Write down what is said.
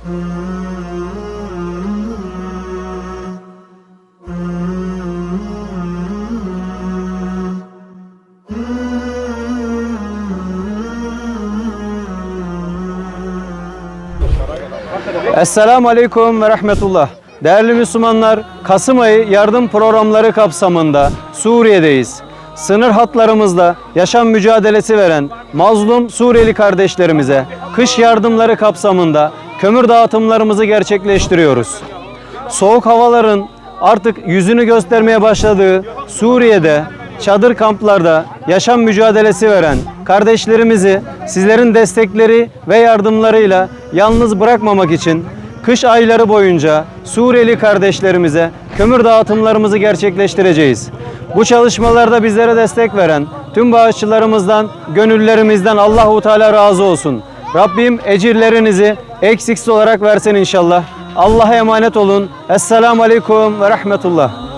Esselamu Aleyküm ve Rahmetullah. Değerli Müslümanlar, Kasım ayı yardım programları kapsamında Suriye'deyiz. Sınır hatlarımızda yaşam mücadelesi veren mazlum Suriyeli kardeşlerimize kış yardımları kapsamında kömür dağıtımlarımızı gerçekleştiriyoruz. Soğuk havaların artık yüzünü göstermeye başladığı Suriye'de çadır kamplarda yaşam mücadelesi veren kardeşlerimizi sizlerin destekleri ve yardımlarıyla yalnız bırakmamak için kış ayları boyunca Suriyeli kardeşlerimize kömür dağıtımlarımızı gerçekleştireceğiz. Bu çalışmalarda bizlere destek veren tüm bağışçılarımızdan, gönüllerimizden Allahu Teala razı olsun. Rabbim ecirlerinizi eksiksiz olarak versin inşallah. Allah'a emanet olun. Esselamu Aleyküm ve Rahmetullah.